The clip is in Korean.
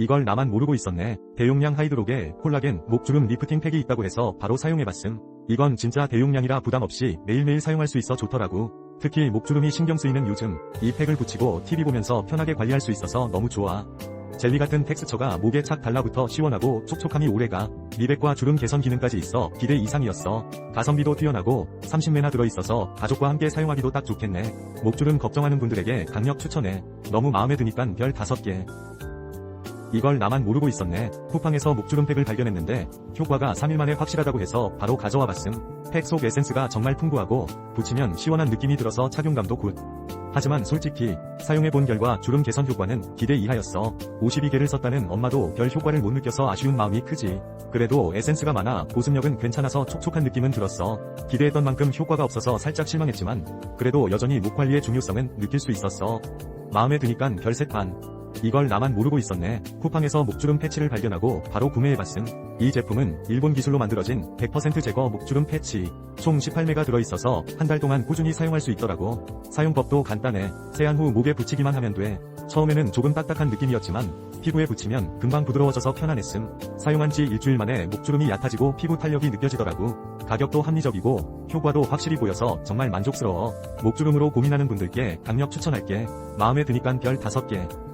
이걸 나만 모르고 있었네. 대용량 하이드로게 콜라겐 목주름 리프팅 팩이 있다고 해서 바로 사용해봤음. 이건 진짜 대용량이라 부담 없이 매일매일 사용할 수 있어 좋더라고. 특히 목주름이 신경 쓰이는 요즘 이 팩을 붙이고 TV 보면서 편하게 관리할 수 있어서 너무 좋아. 젤리 같은 텍스처가 목에 착 달라붙어 시원하고 촉촉함이 오래가 미백과 주름 개선 기능까지 있어 기대 이상이었어. 가성비도 뛰어나고 30매나 들어있어서 가족과 함께 사용하기도 딱 좋겠네. 목주름 걱정하는 분들에게 강력 추천해. 너무 마음에 드니깐 별 5개. 이걸 나만 모르고 있었네. 쿠팡에서 목주름팩을 발견했는데 효과가 3일 만에 확실하다고 해서 바로 가져와 봤음. 팩 속 에센스가 정말 풍부하고 붙이면 시원한 느낌이 들어서 착용감도 굿. 하지만 솔직히 사용해본 결과 주름 개선 효과는 기대 이하였어. 52개를 썼다는 엄마도 별 효과를 못 느껴서 아쉬운 마음이 크지. 그래도 에센스가 많아 보습력은 괜찮아서 촉촉한 느낌은 들었어. 기대했던 만큼 효과가 없어서 살짝 실망했지만 그래도 여전히 목 관리의 중요성은 느낄 수 있었어. 마음에 드니깐 별셋 반. 이걸 나만 모르고 있었네. 쿠팡에서 목주름 패치를 발견하고 바로 구매해봤음. 이 제품은 일본 기술로 만들어진 100% 제거 목주름 패치. 총 18매가 들어있어서 한 달 동안 꾸준히 사용할 수 있더라고. 사용법도 간단해. 세안 후 목에 붙이기만 하면 돼. 처음에는 조금 딱딱한 느낌이었지만 피부에 붙이면 금방 부드러워져서 편안했음. 사용한 지 일주일 만에 목주름이 얕아지고 피부 탄력이 느껴지더라고. 가격도 합리적이고 효과도 확실히 보여서 정말 만족스러워. 목주름으로 고민하는 분들께 강력 추천할게. 마음에 드니깐 별 5개.